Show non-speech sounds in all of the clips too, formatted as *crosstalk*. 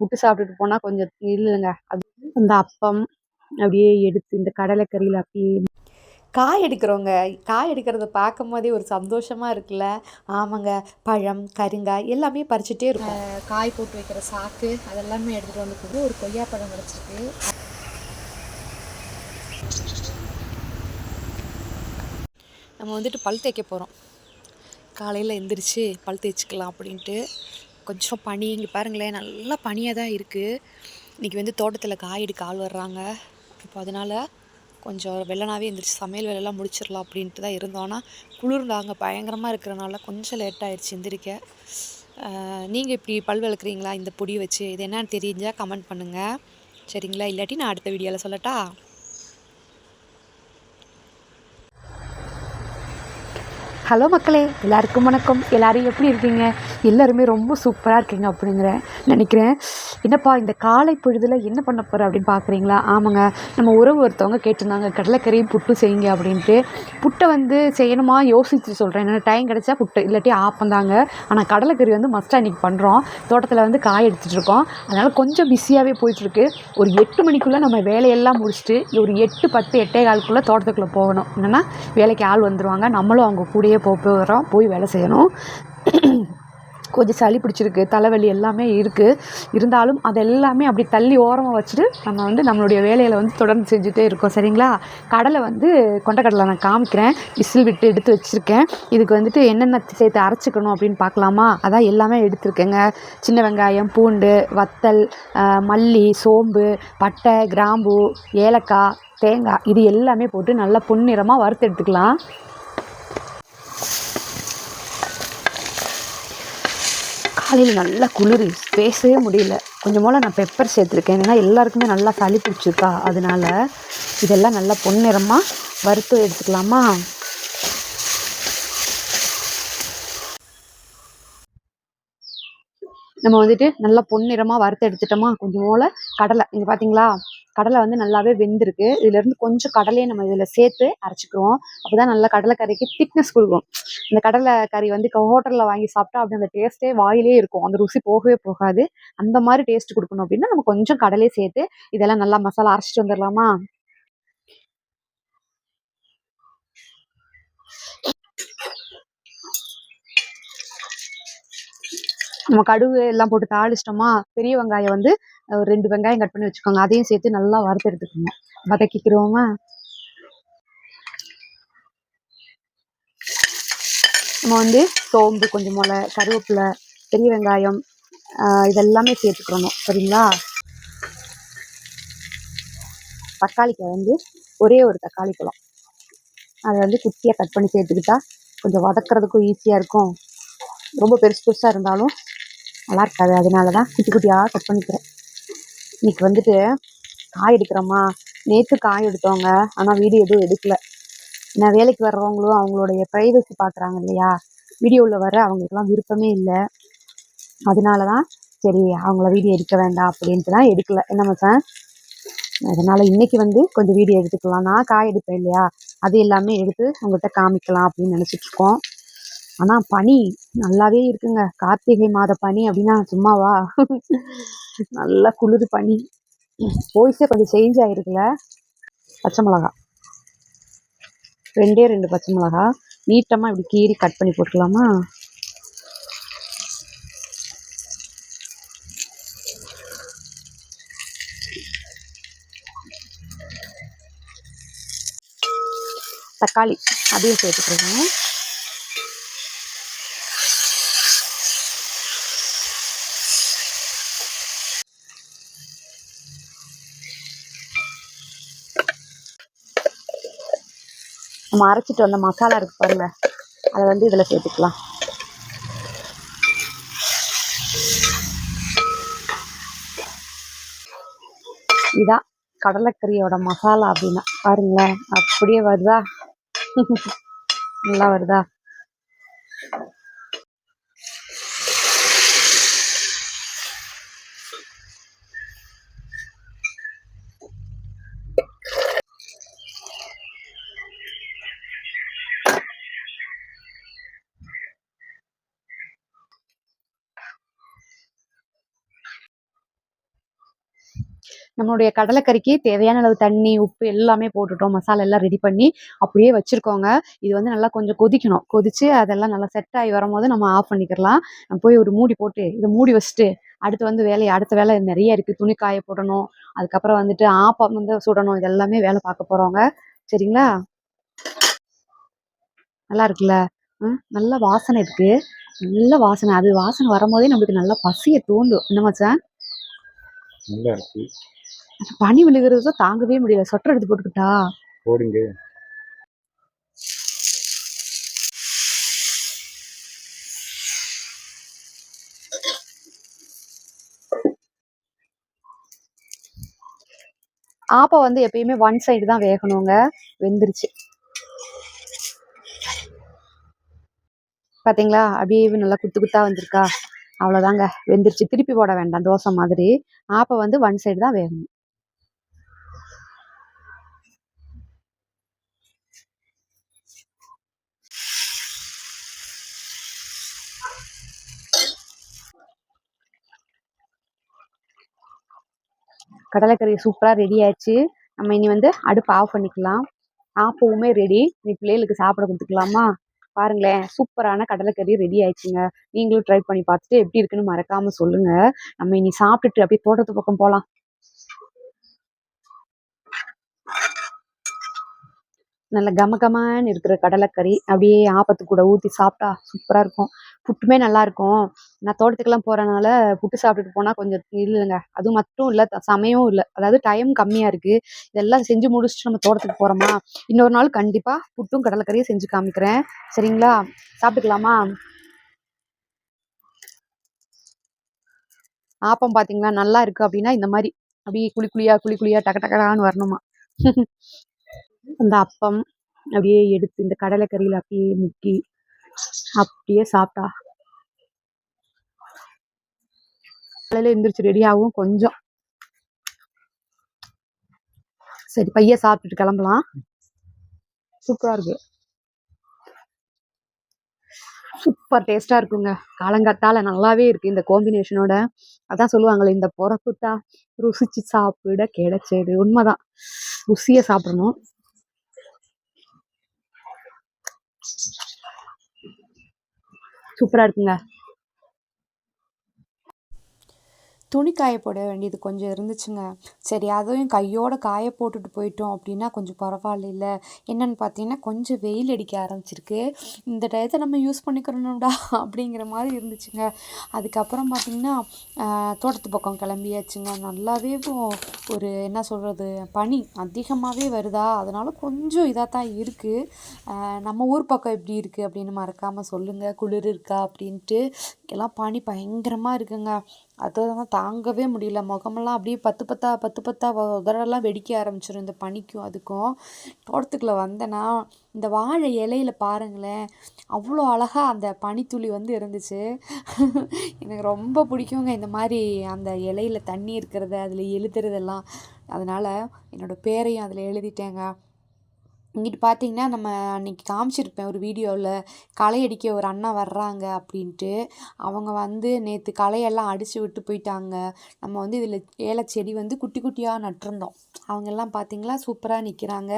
புட்டு சாப்பிட்டுட்டு போனால் கொஞ்சம் இல்லைங்க. அது அந்த அப்பம் அப்படியே எடுத்து இந்த கடலைக்கறியில் அப்படியே காய் எடுக்கிறவங்க காய் எடுக்கிறத பார்க்கும் போதே ஒரு சந்தோஷமாக இருக்குல்ல. ஆமாங்க. பழம் கருங்காய் எல்லாமே பறிச்சுட்டே இருக்கும். காய் போட்டு வைக்கிற சாக்கு அதெல்லாமே எடுத்துகிட்டு வந்து கொடுத்து ஒரு கொய்யாப்பழம் கிடச்சிருக்கு நம்ம வந்துட்டு பல் தேய்க்க போகிறோம் காலையில் எந்திரிச்சு பல் தேய்ச்சிக்கலாம் அப்படின்ட்டு. கொஞ்சம் பனி இங்கே பாருங்களேன் நல்லா பனியாக தான் இருக்குது இன்றைக்கி வந்து தோட்டத்தில் காய் எடுக்க ஆள் வர்றாங்க. இப்போ அதனால் கொஞ்சம் வெள்ளனாவே எந்திரிச்சு சமையல் வேலையெல்லாம் முடிச்சிடலாம் அப்படின்ட்டு தான் இருந்தோம். ஆனால் குளிர் அங்கே பயங்கரமாக இருக்கிறனால கொஞ்சம் லேட் ஆகிடுச்சு எந்திரிக்க. நீங்கள் இப்படி பல் விளக்குறீங்களா? இந்த பொடி வச்சு இது என்னன்னு தெரிஞ்சால் கமெண்ட் பண்ணுங்கள் சரிங்களா? இல்லாட்டி நான் அடுத்த வீடியோவில் சொல்லட்டா? ஹலோ மக்களே எல்லாருக்கும் வணக்கம். எல்லோரும் எப்படி இருக்கீங்க? எல்லாருமே ரொம்ப சூப்பராக இருக்கீங்க அப்படிங்கிறேன் நினைக்கிறேன். என்னப்பா இந்த காலை பொழுதில் என்ன பண்ண போகிற அப்படின்னு பார்க்குறீங்களா ஆமாங்க நம்ம உறவு ஒருத்தவங்க கேட்டிருந்தாங்க கடலைக்கறி புட்டு செய்யுங்க அப்படின்ட்டு. புட்டை வந்து செய்யணுமா? யோசித்து சொல்கிறேன் என்னென்ன டைம் கிடைச்சா புட்டு இல்லாட்டி ஆப்பந்தாங்க ஆனால் கடலைக்கறி வந்து மஸ்ட்டாக இன்றைக்கி பண்ணுறோம் தோட்டத்தில் வந்து காய எடுத்துகிட்டு இருக்கோம். அதனால் கொஞ்சம் பிஸியாகவே போயிட்டுருக்கு ஒரு எட்டு மணிக்குள்ளே நம்ம வேலையெல்லாம் முடிச்சுட்டு ஒரு எட்டு பத்து எட்டே காலுக்குள்ளே தோட்டத்துக்குள்ளே போகணும். என்னென்னா வேலைக்கு ஆள் வந்துடுவாங்க நம்மளும் அவங்க கூடயே போக போகிறோம் போய் வேலை செய்யணும். கொஞ்சம் சளி பிடிச்சிருக்கு தலைவலி எல்லாமே இருக்குது இருந்தாலும் அது எல்லாமே அப்படி தள்ளி ஓரமாக வச்சுட்டு நம்ம வந்து நம்மளுடைய வேலையில் வந்து தொடர்ந்து செஞ்சுட்டே இருக்கோம். சரிங்களா? கடலை வந்து கொண்டக்கடலை நான் காமிக்கிறேன். விசில் விட்டு எடுத்து வச்சுருக்கேன். இதுக்கு வந்துட்டு என்னென்ன சேர்த்து அரைச்சிக்கணும் அப்படின்னு பார்க்கலாமா? அதான் எல்லாமே எடுத்திருக்கேங்க. சின்ன வெங்காயம் பூண்டு வத்தல் மல்லி சோம்பு பட்டை கிராம்பு ஏலக்காய் தேங்காய் இது எல்லாமே போட்டு நல்லா பொன்னிறமாக வறுத்து எடுத்துக்கலாம். காலையில் நல்லா குளிர். பேசவே முடியல. கொஞ்சம் போல் நான் பெப்பர் சேர்த்துருக்கேன். ஏன்னா எல்லாருக்குமே நல்லா சளி பிடிச்சிருக்கா. அதனால இதெல்லாம் நல்லா பொன்னிறமாக வறுத்து எடுத்துக்கலாமா? நம்ம வந்துட்டு நல்லா பொன்னிறமாக வறுத்து எடுத்துட்டோமா? கொஞ்சம் போல் கடலை. இங்கே பார்த்தீங்களா கடலை வந்து நல்லாவே வெந்திருக்கு. இதுலேருந்து கொஞ்சம் கடலையை நம்ம இதில் சேர்த்து அரைச்சிக்கிறோம் அப்போ தான் நல்லா கடலைக்கறிக்கு திக்னஸ் கொடுக்கும். இந்த கடலை கறி வந்து ஹோட்டலில் வாங்கி சாப்பிட்டா அப்படி அந்த டேஸ்ட்டே வாயிலே இருக்கும். அந்த ருசி போகவே போகாது. அந்த மாதிரி டேஸ்ட் கொடுக்கணும் அப்படின்னா நம்ம கொஞ்சம் கடலையை சேர்த்து இதெல்லாம் நல்லா மசாலா அரைச்சிட்டு வந்துடலாமா நம்ம கடுகு எல்லாம் போட்டு தாளிச்சிட்டோமா? பெரிய வெங்காயம் வந்து ஒரு ரெண்டு வெங்காயம் கட் பண்ணி வச்சுக்கோங்க. அதையும் சேர்த்து நல்லா வறுத்து எடுத்துக்கோங்க வதக்கிக்கிறோமா? நம்ம வந்து சோம்பு கொஞ்சம் மொளை கருவேப்பிலை பெரிய வெங்காயம் இதெல்லாமே சேர்த்துக்கிறணும் சரிங்களா? தக்காளிக்காய் வந்து ஒரே ஒரு தக்காளி பழம். அதை வந்து குட்டியாக கட் பண்ணி சேர்த்துக்கிட்டா கொஞ்சம் வதக்குறதுக்கும் ஈஸியாக இருக்கும். ரொம்ப பெருசு பெருசாக இருந்தாலும் நல்லா இருக்காது. அதனால தான் குட்டி குட்டியாக கட் பண்ணிக்கிறேன். இன்னைக்கு வந்துட்டு காய் எடுக்கிறோமா நேற்று காய் எடுத்தவங்க ஆனால் வீடியோ எதுவும் எடுக்கல. நான் வேலைக்கு வர்றவங்களும் அவங்களுடைய ப்ரைவசி பார்க்குறாங்க இல்லையா? வீடியோவில் வர அவங்களுக்குலாம் விருப்பமே இல்லை. அதனால தான் சரி அவங்கள வீடியோ எடுக்க வேண்டாம் அப்படின்ட்டு தான் எடுக்கல. என்ன மச்சான்? அதனால் இன்னைக்கு வந்து கொஞ்சம் வீடியோ எடுத்துக்கலாம். நான் காய் எடுப்பேன் இல்லையா? அது எல்லாமே எடுத்து உங்கள்கிட்ட காமிக்கலாம் அப்படின்னு நினச்சிட்ருக்கோம் ஆனால் பனி நல்லாவே இருக்குங்க. கார்த்திகை மாத பனி அப்படின்னா சும்மாவா? நல்லா குளிர் பனி. வாய்ஸே கொஞ்சம் சேஞ்ச் ஆகிருக்குல்ல பச்சை மிளகா. ரெண்டே ரெண்டு பச்சை மிளகா. நீட்டமாக இப்படி கீறி கட் பண்ணி போட்டுக்கலாமா? தக்காளி அதையும் சேர்த்துக்கிறேன் நம்ம அரைச்சிட்டு வந்த மசாலா இருக்கு பாருங்க. அதை வந்து இதில் சேர்த்துக்கலாம். இதான் கடலைக்கறியோட மசாலா அப்படின்னா பாருங்களேன் அப்படியே வருதா? *laughs* நல்லா வருதா? நம்மளுடைய கடலைக்கறிக்கு தேவையான அளவு தண்ணி உப்பு எல்லாமே போட்டுட்டோம். மசாலா எல்லாம் ரெடி பண்ணி அப்படியே வச்சுருக்கோங்க. இது வந்து நல்லா கொஞ்சம் கொதிக்கணும். கொதித்து அதெல்லாம் நல்லா செட் ஆகி வரும்போது நம்ம ஆஃப் பண்ணிக்கிறலாம் போய் ஒரு மூடி போட்டு இதை மூடி வச்சுட்டு அடுத்து வந்து வேலையை அடுத்த வேலை நிறைய இருக்குது துணி காய போடணும். அதுக்கப்புறம் வந்துட்டு ஆப்பம் வந்து சுடணும். இது எல்லாமே வேலை பார்க்க போகிறோங்க சரிங்களா? நல்லா இருக்குல்ல? ம் நல்ல வாசனை இருக்கு. நல்ல வாசனை. அது வாசனை வரும்போதே நம்மளுக்கு நல்லா பசியை தூண்டும். என்ன மச்சான்? நல்லா இருக்கு. பனி விழுகிறது தாங்கவே முடியல. சொட்டர் எடுத்து போட்டுக்கிட்டா? போடுங்க. ஆப்பம் வந்து எப்பயுமே ஒன் சைடு தான் வேகணுங்க. வெந்துருச்சு. பாத்தீங்களா? அப்படியே நல்லா குத்து குத்தா வந்திருக்கா. அவ்வளோதாங்க வெந்துருச்சு. திருப்பி போட வேண்டாம். தோசை மாதிரி. ஆப்பம் வந்து ஒன் சைடு தான் வேகணும். கடலைக்கறி சூப்பராக ரெடி ஆயிடுச்சு. நம்ம இனி வந்து அடுப்பு ஆஃப் பண்ணிக்கலாம். ஆப்பவுமே ரெடி நீ பிள்ளைகளுக்கு சாப்பிட கொடுத்துக்கலாமா? பாருங்களேன் சூப்பரான கடலைக்கறி ரெடி ஆயிடுச்சுங்க. நீங்களும் ட்ரை பண்ணி பார்த்துட்டு எப்படி இருக்குன்னு மறக்காம சொல்லுங்க. நம்ம இனி சாப்பிட்டுட்டு அப்படியே தோட்டத்து பக்கம் போகலாம் நல்ல கம கமன்னு இருக்கிற கடலைக்கறி அப்படியே ஆப்பத்து கூட ஊற்றி சாப்பிட்டா சூப்பராக இருக்கும். புட்டுமே நல்லா இருக்கும். நான் தோட்டத்துக்கெல்லாம் போகிறனால புட்டு சாப்பிட்டுட்டு போனால் கொஞ்சம் இல்லைங்க. அது மட்டும் இல்லை சமயமும் இல்லை. அதாவது டைம் கம்மியாக இருக்குது இதெல்லாம் செஞ்சு முடிச்சுட்டு நம்ம தோட்டத்துக்கு போகிறோமா இன்னொரு நாள் கண்டிப்பாக புட்டும் கடலைக்கறியும் செஞ்சு காமிக்கிறேன். சரிங்களா? சாப்பிட்டுக்கலாமா? ஆப்பம் பார்த்தீங்களா நல்லா இருக்கு அப்படின்னா இந்த மாதிரி. அப்படியே குழி குழியா குழி குழியா டக டகடான்னு வரணுமா? *laughs* அந்த அப்பம் அப்படியே எடுத்து இந்த கடலைக்கறியில் அப்படியே முக்கி அப்படியே சாப்பிட்டா காலையில் எந்திரிச்சு ரெடி ஆகும் கொஞ்சம். சரி பைய சாப்பிட்டுட்டு கிளம்பலாம். சூப்பராக இருக்கு. சூப்பர் டேஸ்டா இருக்குங்க. காலங்காத்தால நல்லாவே இருக்கு இந்த காம்பினேஷனோட அதான் சொல்லுவாங்களே இந்த பொறப்புத்தா ருசிச்சு சாப்பிட கிடைச்சது. உண்மைதான். ருசியை சாப்பிடணும். சூப்பரா இருக்குங்க. துணி காய போட வேண்டியது கொஞ்சம் இருந்துச்சுங்க. சரி அதையும் கையோட காய போட்டுட்டு போயிட்டோம் அப்படின்னா கொஞ்சம் பரவாயில்ல என்னன்னு பார்த்தீங்கன்னா கொஞ்சம் வெயில் அடிக்க ஆரம்பிச்சிருக்கு. இந்த டயத்தை நம்ம யூஸ் பண்ணிக்கிறோம்டா அப்படிங்கிற மாதிரி இருந்துச்சுங்க. அதுக்கப்புறம் பார்த்திங்கன்னா தோட்டத்து பக்கம் கிளம்பியாச்சுங்க. நல்லாவே ஒரு என்ன சொல்கிறது பனி அதிகமாகவே வருதா? அதனால் கொஞ்சம் இதாக தான் இருக்குது நம்ம ஊர் பக்கம் எப்படி இருக்குது அப்படின்னு மறக்காமல் சொல்லுங்கள் குளிர் இருக்கா அப்படின்ட்டு எல்லாம் பனி பயங்கரமாக இருக்குங்க. அதெல்லாம் தாங்கவே முடியல. முகமெல்லாம் அப்படியே பத்து பத்தா பத்து பத்தா வ- உதடெல்லாம் வெடிக்க ஆரம்பிச்சிடும் இந்த பனிக்கும் அதுக்கும். தோட்டத்துக்குள்ளே வந்தேன்னா இந்த வாழை இலையில பாருங்களேன் அவ்வளோ அழகாக அந்த பனித்துளி வந்து இருந்துச்சு. எனக்கு ரொம்ப பிடிக்குங்க இந்த மாதிரி அந்த இலையில தண்ணி இருக்கிறது அதில் எழுதுறதெல்லாம். அதனால் என்னோட பேரையும் அதில் எழுதிட்டேங்க. இங்கிட்டு பார்த்தீங்கன்னா நம்ம அன்னைக்கு காமிச்சிருப்பேன் ஒரு வீடியோவில் களை அடிக்க ஒரு அண்ணா வர்றாங்க அப்படின்ட்டு. அவங்க வந்து நேற்று களையெல்லாம் அடித்து விட்டு போயிட்டாங்க. நம்ம வந்து இதில் ஏல செடி வந்து குட்டி குட்டியாக நட்டிருந்தோம். அவங்கெல்லாம் பார்த்தீங்களா சூப்பராக நிற்கிறாங்க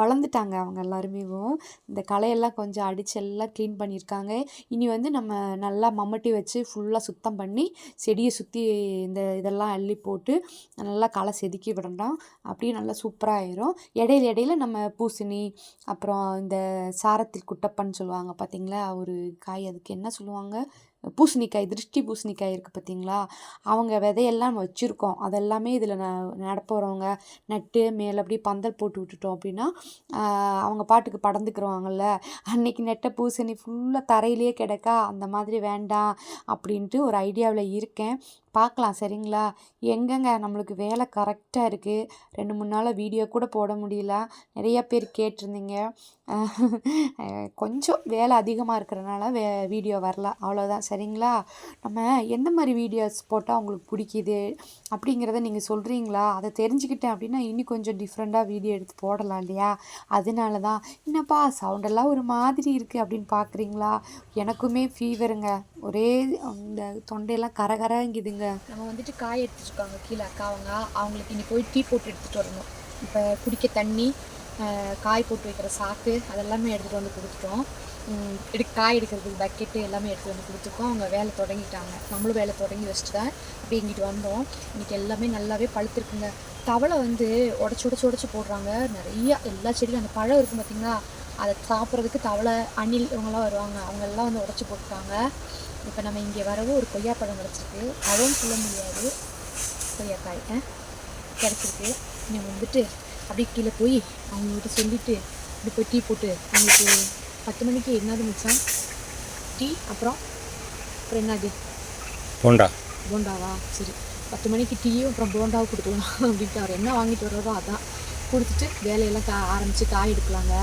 வளர்ந்துட்டாங்க அவங்க எல்லாருமேவும் இந்த களையெல்லாம் கொஞ்சம் அடித்து எல்லாம் க்ளீன் பண்ணியிருக்காங்க. இனி வந்து நம்ம நல்லா மம்மட்டி வச்சு ஃபுல்லாக சுத்தம் பண்ணி செடியை சுற்றி இந்த இதெல்லாம் அள்ளி போட்டு நல்லா களை செதுக்கி விடணும். அப்படியே நல்லா சூப்பராக ஆயிரும். இடையில இடையில நம்ம பூசணி அப்புறம் இந்த சாரத்தில் குட்டப்பன்னு சொல்லுவாங்க பார்த்தீங்களா ஒரு காய் அதுக்கு என்ன சொல்லுவாங்க? பூசணிக்காய் திருஷ்டி பூசணிக்காய் இருக்குது பார்த்தீங்களா அவங்க விதையெல்லாம் வச்சுருக்கோம். அதெல்லாமே இதில் ந நடப்போகிறவங்க நட்டு மேலே அப்படியே பந்தல் போட்டு விட்டுட்டோம் அப்படின்னா அவங்க பாட்டுக்கு படர்ந்துக்கிறவாங்கல்ல அன்னைக்கு நெட்ட பூசணி ஃபுல்லாக தரையிலேயே கிடக்கா அந்த மாதிரி வேண்டாம் அப்படின்ட்டு ஒரு ஐடியாவில் இருக்கேன். பார்க்கலாம் சரிங்களா? எங்கங்க நம்மளுக்கு வேலை கரெக்டாக இருக்குது ரெண்டு மூணு நாளாக வீடியோ கூட போட முடியல. நிறைய பேர் கேட்டிருந்தீங்க. கொஞ்சம் வேலை அதிகமாக இருக்கிறனால வே வீடியோ வரல. அவ்வளோதான் சரிங்களா? நம்ம எந்த மாதிரி வீடியோஸ் போட்டால் உங்களுக்கு பிடிக்குது? அப்படிங்கிறத நீங்கள் சொல்கிறீங்களா அதை தெரிஞ்சுக்கிட்டேன் அப்படின்னா இன்னும் கொஞ்சம் டிஃப்ரெண்ட்டாக வீடியோ எடுத்து போடலாம் இல்லையா? அதனால தான் என்னப்பா சவுண்டெல்லாம் ஒரு மாதிரி இருக்குது அப்படின்னு பார்க்குறீங்களா? எனக்குமே ஃபீவருங்க ஒரே அந்த தொண்டையெல்லாம் கரகரங்குதுங்க. நம்ம வந்துட்டு காய் எடுத்துட்டு இருக்காங்க கீழே அக்கா அவங்க அவங்களுக்கு இனி போய் டீ போட்டு எடுத்துகிட்டு வரணும். இப்போ குடிக்க தண்ணி காய் போட்டு வைக்கிற சாக்கு அதெல்லாமே எடுத்துகிட்டு வந்து கொடுத்துட்டோம். எடு காய் எடுக்கிறதுக்கு பக்கெட்டு எல்லாமே எடுத்துகிட்டு வந்து கொடுத்துருக்கோம். அவங்க வேலை தொடங்கிட்டாங்க. நம்மளும் வேலை தொடங்கி வச்சுட்டு தான் இப்படி இங்கிட்டு வந்தோம். இன்றைக்கி எல்லாமே நல்லாவே பழுத்திருக்குங்க. தவளை வந்து உடச்சி உடச்சி உடச்சி போடுறாங்க. நிறையா எல்லா செடியும் அந்த பழம் இருக்கும் பார்த்தீங்களா அதை சாப்பிட்றதுக்கு தவளை அணில் இவங்கெல்லாம் வருவாங்க. அவங்க எல்லாம் வந்து உடச்சி போட்டுட்டாங்க. இப்போ நம்ம இங்கே வரவும் ஒரு கொய்யாப்பழம் கிடச்சிருக்கு. அதுவும் சொல்ல முடியாது. கொய்யாக்காய்? கிடச்சிருக்கு. நம்ம வந்துட்டு அப்படியே கீழே போய் அவங்ககிட்ட சொல்லிட்டு இப்படி போய் டீ போட்டு அவங்களுக்கு பத்து மணிக்கு என்னது மிச்சம் டீ அப்புறம் அப்புறம் என்னது? போண்டா. போண்டாவா? சரி. பத்து மணிக்கு டீயும் அப்புறம் போண்டாவும் கொடுக்கலாம் அப்படின்ட்டு அவர் என்ன வாங்கிட்டு வர்றாரோ அதான். கொடுத்துட்டு வேலையெல்லாம் கா ஆரம்பித்து காய் எடுக்கலாங்க.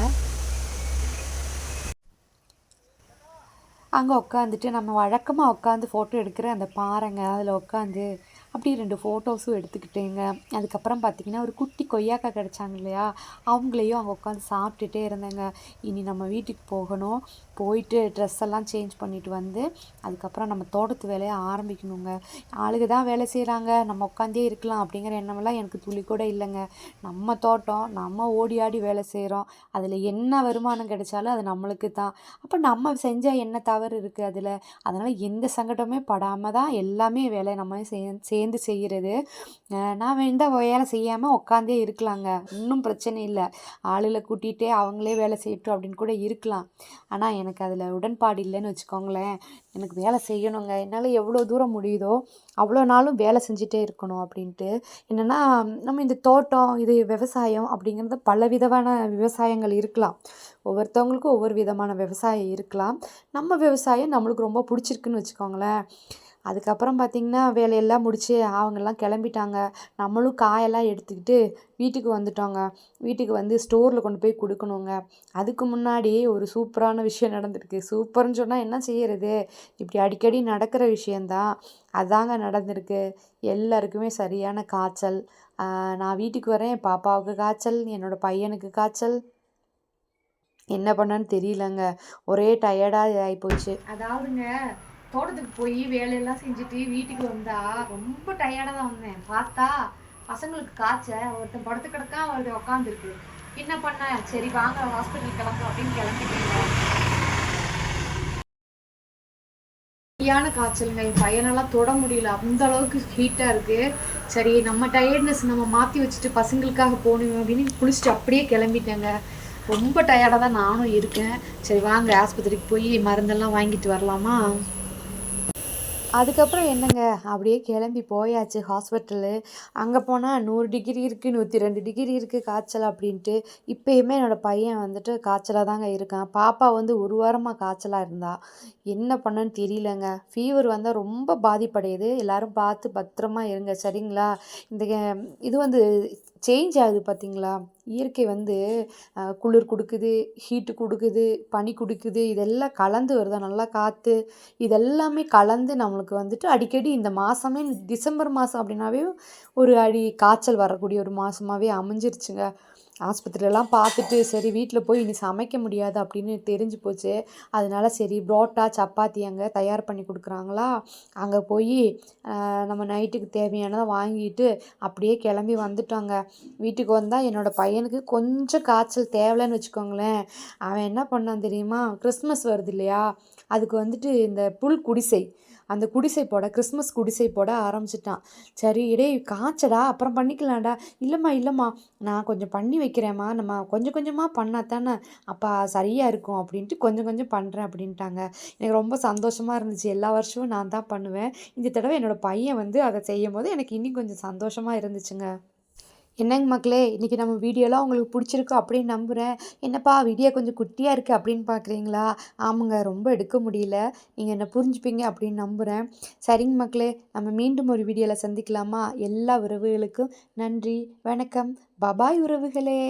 அங்கே உட்காந்துட்டு நம்ம வழக்கமாக உட்காந்து ஃபோட்டோ எடுக்கிற அந்த பாறைங்க அதில் உட்காந்து அப்படியே ரெண்டு ஃபோட்டோஸும் எடுத்துக்கிட்டேங்க. அதுக்கப்புறம் பார்த்தீங்கன்னா ஒரு குட்டி கொய்யாக்காய் கிடச்சாங்க இல்லையா? அவங்களையும் அங்கே உட்காந்து சாப்பிட்டுட்டே இருந்தேங்க. இனி நம்ம வீட்டுக்கு போகணும். போயிட்டு ட்ரெஸ் எல்லாம் சேஞ்ச் பண்ணிட்டு வந்து அதுக்கப்புறம் நம்ம தோட்டத்து வேலையை ஆரம்பிக்கணுங்க. ஆளுங்க தான் வேலை செய்கிறாங்க நம்ம உட்காந்தே இருக்கலாம் அப்படிங்கிற எண்ணமெல்லாம் எனக்கு துளி கூட இல்லைங்க. நம்ம தோட்டம் நம்ம ஓடி ஆடி வேலை செய்கிறோம் அதில் என்ன வருமானம் கிடைச்சாலும் அது நம்மளுக்கு தான். அப்போ நம்ம செஞ்சால் என்ன தவறு இருக்குது அதில்? அதனால் எந்த சங்கடமே படாமல் தான் எல்லாமே வேலை நம்ம செய் சேர்ந்து செய்கிறது நான் வேண்ட வேலை செய்யாமல் உட்காந்தே இருக்கலாங்க. இன்னும் பிரச்சனை இல்லை. ஆளுகளை கூட்டிகிட்டே அவங்களே வேலை செய்யட்டும் அப்படின்னு கூட இருக்கலாம். ஆனால் எனக்கு அதில் உடன்பாடு இல்லைன்னு வச்சுக்கோங்களேன். எனக்கு வேலை செய்யணுங்க. என்னால் எவ்வளோ தூரம் முடியுதோ அவ்வளோ நாளும் வேலை செஞ்சுட்டே இருக்கணும் அப்படின்ட்டு. என்னென்னா நம்ம இந்த தோட்டம் இது விவசாயம் அப்படிங்கிறது பல விதமான விவசாயங்கள் இருக்கலாம். ஒவ்வொருத்தவங்களுக்கும் ஒவ்வொரு விதமான விவசாயம் இருக்கலாம். நம்ம விவசாயம் நம்மளுக்கு ரொம்ப பிடிச்சிருக்குன்னு வச்சுக்கோங்களேன். அதுக்கப்புறம் பார்த்திங்கன்னா வேலையெல்லாம் முடித்து அவங்கெல்லாம் கிளம்பிட்டாங்க. நம்மளும் காயெல்லாம் எடுத்துக்கிட்டு வீட்டுக்கு வந்துட்டோங்க. வீட்டுக்கு வந்து ஸ்டோரில் கொண்டு போய் கொடுக்கணுங்க. அதுக்கு முன்னாடி ஒரு சூப்பரான விஷயம் நடந்திருக்கு. சூப்பர்னு சொன்னால் என்ன செய்கிறது இப்படி அடிக்கடி நடக்கிற விஷயந்தான் அதாங்க நடந்திருக்கு. எல்லாருக்குமே சரியான காய்ச்சல். நான் வீட்டுக்கு வரேன். பாப்பாவுக்கு காய்ச்சல். என்னோடய பையனுக்கு காய்ச்சல். என்ன பண்ணேன்னு தெரியலங்க. ஒரே டயர்டாக ஆகிப்போச்சு அதாவதுங்க தோட்டத்துக்கு போய் வேலையெல்லாம் செஞ்சுட்டு வீட்டுக்கு வந்தா ரொம்ப டயர்டாக தான் வந்தேன். பார்த்தா பசங்களுக்கு காய்ச்ச ஒருத்தன் படுத்து கிடக்கா ஒருத்தன் உட்காந்துருக்கு என்ன பண்ண? சரி வாங்க ஹாஸ்பிட்டல் கிளம்பு அப்படின்னு கிளம்பிட்டேங்க சரியான காய்ச்சலுங்க. என் பையனெல்லாம் தொட முடியல. அந்த அளவுக்கு ஹீட்டாக இருக்கு. சரி நம்ம டயர்ட்னஸ் நம்ம மாற்றி வச்சுட்டு பசங்களுக்காக போகணும் அப்படின்னு குளிச்சுட்டு அப்படியே கிளம்பிட்டேங்க. ரொம்ப டயர்டாக தான் நானும் இருக்கேன். சரி வாங்க ஆஸ்பத்திரிக்கு போய் மருந்தெல்லாம் வாங்கிட்டு வரலாமா? அதுக்கப்புறம் என்னங்க? அப்படியே கிளம்பி போயாச்சு ஹாஸ்பிட்டலு. அங்கே போனால் நூறு டிகிரி இருக்குது நூற்றி ரெண்டு டிகிரி இருக்குது காய்ச்சல் அப்படின்ட்டு. இப்போயுமே என்னோடய பையன் வந்துட்டு காய்ச்சலாக தாங்க இருக்கான். பாப்பா வந்து ஒரு வாரமாக காய்ச்சலாக இருந்தா. என்ன பண்ணன்னு தெரியலங்க. ஃபீவர் வந்தால் ரொம்ப பாதிப்படையுது. எல்லோரும் பார்த்து பத்திரமா இருங்க சரிங்களா? இந்த இது வந்து சேஞ்ச் ஆகுது பார்த்தீங்களா? இயற்கை வந்து குளிர் கொடுக்குது ஹீட்டு கொடுக்குது பனி கொடுக்குது இதெல்லாம் கலந்து வருதா? நல்லா காற்று இதெல்லாமே கலந்து நம்மளுக்கு வந்துட்டு அடிக்கடி இந்த மாதமே டிசம்பர் மாதம் அப்படின்னாவே ஒரு அடி காய்ச்சல் வரக்கூடிய ஒரு மாதமாகவே அமைஞ்சிருச்சுங்க. ஆஸ்பத்திரியெல்லாம் பார்த்துட்டு சரி வீட்டில் போய் இனி சமைக்க முடியாது அப்படின்னு தெரிஞ்சு போச்சு. அதனால சரி புரோட்டா சப்பாத்தி அங்கே தயார் பண்ணி கொடுக்குறாங்களா? அங்கே போய் நம்ம நைட்டுக்கு தேவையானதை வாங்கிட்டு அப்படியே கிளம்பி வந்துட்டோங்க. வீட்டுக்கு வந்தால் என்னோடய பையனுக்கு கொஞ்சம் காய்ச்சல் தேவையில்லைன்னு வச்சுக்கோங்களேன். அவன் என்ன பண்ணான் தெரியுமா? கிறிஸ்மஸ் வருது இல்லையா? அதுக்கு வந்துட்டு இந்த புல் குடிசை அந்த குடிசை போட கிறிஸ்மஸ் குடிசை போட ஆரம்பிச்சிட்டான். சரி டேய் காய்ச்சடா அப்புறம் பண்ணிக்கலாம்டா. இல்லைம்மா இல்லைம்மா நான் கொஞ்சம் பண்ணி வைக்கிறேம்மா. நம்ம கொஞ்சம் கொஞ்சமாக பண்ணால் தானே அப்போ சரியாக இருக்கும் அப்படின்ட்டு கொஞ்சம் கொஞ்சம் பண்ணுறேன் அப்படின்ட்டாங்க. எனக்கு ரொம்ப சந்தோஷமாக இருந்துச்சு. எல்லா வருஷமும் நான் தான் பண்ணுவேன். இந்த தடவை என்னோடய பையன் வந்து அதை செய்யும் போது எனக்கு இன்னும் கொஞ்சம் சந்தோஷமாக இருந்துச்சுங்க. என்னங்க மக்களே இன்றைக்கி நம்ம வீடியோலாம் உங்களுக்கு பிடிச்சிருக்கோ அப்படின்னு நம்புகிறேன் என்னப்பா வீடியோ கொஞ்சம் குட்டியாக இருக்குது அப்படின்னு பார்க்குறீங்களா ஆமாங்க ரொம்ப எடுக்க முடியல. நீங்கள் என்ன புரிஞ்சுப்பீங்க அப்படின்னு நம்புகிறேன் சரிங்க மக்களே நம்ம மீண்டும் ஒரு வீடியோவில் சந்திக்கலாமா? எல்லா உறவுகளுக்கும் நன்றி வணக்கம். பபாய் உறவுகளே.